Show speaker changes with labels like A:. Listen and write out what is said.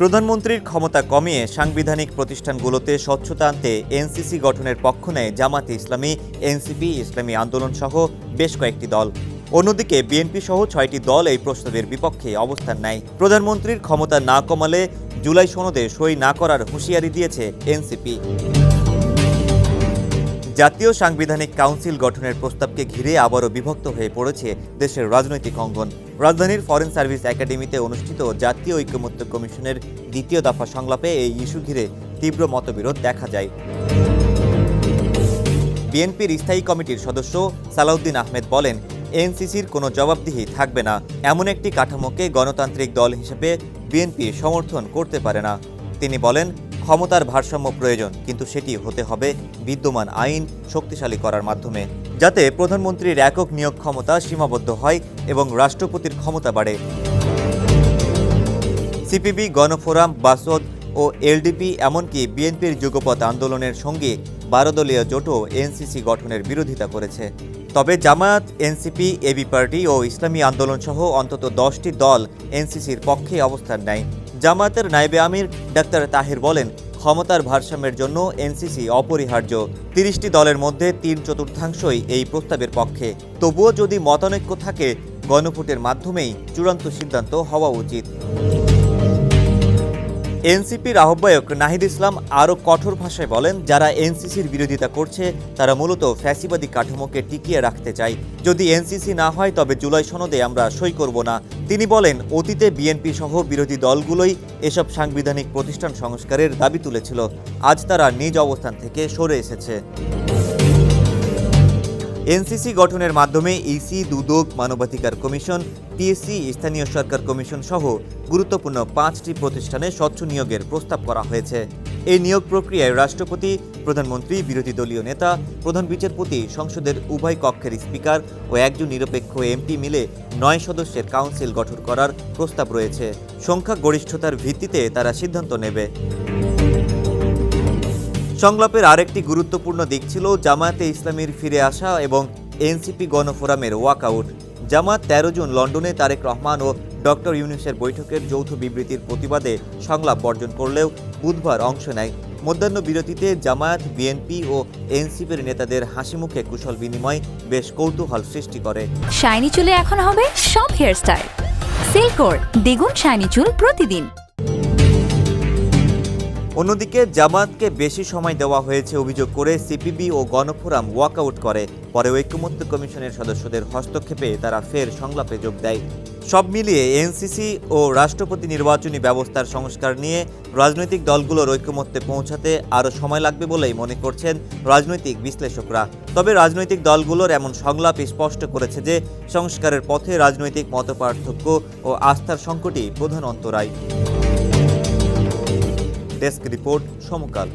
A: প্রধানমন্ত্রীর ক্ষমতা কমিয়ে সাংবিধানিক প্রতিষ্ঠানগুলোতে স্বচ্ছতা আনতে এনসিসি গঠনের পক্ষ নেয় জামাতে ইসলামী, এনসিপি, ইসলামী আন্দোলন সহ বেশ কয়েকটি দল। অন্যদিকে বিএনপি সহ ছয়টি দল এই প্রস্তাবের বিপক্ষে অবস্থান নেয়। প্রধানমন্ত্রীর ক্ষমতা না কমালে জুলাই সনদে সই না করার হুঁশিয়ারি দিয়েছে এনসিপি। জাতীয় সাংবিধানিক কাউন্সিল গঠনের প্রস্তাবকে ঘিরে আবারও বিভক্ত হয়ে পড়েছে দেশের রাজনৈতিক অঙ্গন। রাজধানীর ফরেন সার্ভিস একাডেমিতে অনুষ্ঠিত জাতীয় ঐক্যমত্য কমিশনের দ্বিতীয় দফা সংলাপে এই ইস্যু ঘিরে তীব্র মতবিরোধ দেখা যায়। বিএনপির স্থায়ী কমিটির সদস্য সালাউদ্দিন আহমেদ বলেন, এনসিসির কোনো জবাবদিহি থাকবে না। এমন একটি কাঠামোকে গণতান্ত্রিক দল হিসেবে বিএনপি সমর্থন করতে পারে না। তিনি বলেন ক্ষমতার ভারসাম্য প্রয়োজন, কিন্তু সেটি হতে হবে বিদ্যমান আইন শক্তিশালী করার মাধ্যমে, যাতে প্রধানমন্ত্রীর একক নিয়োগ ক্ষমতা সীমাবদ্ধ হয় এবং রাষ্ট্রপতির ক্ষমতা বাড়ে। সিপিবি, গণফোরাম, বাসদ ও এলডিপি এমনকি বিএনপির যুগপথ আন্দোলনের সঙ্গে বারো দলীয় জোটও এনসিসি গঠনের বিরোধিতা করেছে। তবে জামায়াত, এনসিপি, এবি পার্টি ও ইসলামী আন্দোলন সহ অন্তত দশটি দল এনসিসির পক্ষে অবস্থান নেয়। জামায়াতের নাইবে আমির ডাক্তার তাহির বলেন, ক্ষমতার ভারসাম্যের জন্য এনসিসি অপরিহার্য। তিরিশটি দলের মধ্যে তিন চতুর্থাংশই এই প্রস্তাবের পক্ষে। তবুও যদি মতানৈক্য থাকে, গণভোটের মাধ্যমেই চূড়ান্ত সিদ্ধান্ত হওয়া উচিত। এনসিপির আহ্বায়ক নাহিদ ইসলাম আরও কঠোর ভাষায় বলেন, যারা এনসিসির বিরোধিতা করছে, তারা মূলত ফ্যাসিবাদী কাঠামোকে টিকিয়ে রাখতে চায়। যদি এনসিসি না হয়, তবে জুলাই সনদে আমরা সই করব না। তিনি বলেন, অতীতে বিএনপি সহ বিরোধী দলগুলোই এসব সাংবিধানিক প্রতিষ্ঠান সংস্কারের দাবি তুলেছিল। আজ তারা নিজ অবস্থান থেকে সরে এসেছে। এনসিসি গঠনের মাধ্যমে ইসি, দুদক, মানবাধিকার কমিশন, পিএসসি, স্থানীয় সরকার কমিশন সহ গুরুত্বপূর্ণ পাঁচটি প্রতিষ্ঠানে স্বচ্ছ নিয়োগের প্রস্তাব করা হয়েছে। এই নিয়োগ প্রক্রিয়ায় রাষ্ট্রপতি, প্রধানমন্ত্রী, বিরোধী দলীয় নেতা, প্রধান বিচারপতি, সংসদের উভয় কক্ষের স্পিকার ও একজন নিরপেক্ষ এমপি মিলে নয় সদস্যের কাউন্সিল গঠন করার প্রস্তাব রয়েছে। সংখ্যা গরিষ্ঠতার ভিত্তিতে তারা সিদ্ধান্ত নেবে। সংলাপের আরেকটি গুরুত্বপূর্ণ দিক ছিল জামায়াতে ইসলামীর ফিরে আসা এবং এনসিপি গণফোরামের ওয়াকআউট। জামাত তেরো জুন লন্ডনে তারেক রহমান ও ডক্টর ইউনুসের বৈঠকের যৌথ বিবৃতির প্রতিবাদে সংলাপ বর্জন করলেও বুধবার অংশ নেয়। মধ্যাহ্ন বিরতিতে জামায়াত, বিএনপি ও এনসিপির নেতাদের হাসিমুখে কুশল বিনিময় বেশ কৌতূহল সৃষ্টি করে।
B: শাইনি চুলে এখন হবে সব হেয়ারস্টাইল। সিল্কোর দ্বিগুণ শাইনি চুল প্রতিদিন।
A: অন্যদিকে জামাতকে বেশি সময় দেওয়া হয়েছে অভিযোগ করে সিপিবি ও গণফোরাম ওয়াকআউট করে। পরে ঐক্যমত্য কমিশনের সদস্যদের হস্তক্ষেপে তারা ফের সংলাপে যোগ দেয়। সব মিলিয়ে এনসিসি ও রাষ্ট্রপতি নির্বাচনী ব্যবস্থার সংস্কার নিয়ে রাজনৈতিক দলগুলোর ঐক্যমত্যে পৌঁছাতে আরও সময় লাগবে বলেই মনে করছেন রাজনৈতিক বিশ্লেষকরা। তবে রাজনৈতিক দলগুলোর এমন সংলাপ স্পষ্ট করেছে যে, সংস্কারের পথে রাজনৈতিক মতপার্থক্য ও আস্থার সংকটই প্রধান অন্তরায়। Desk report Samakal.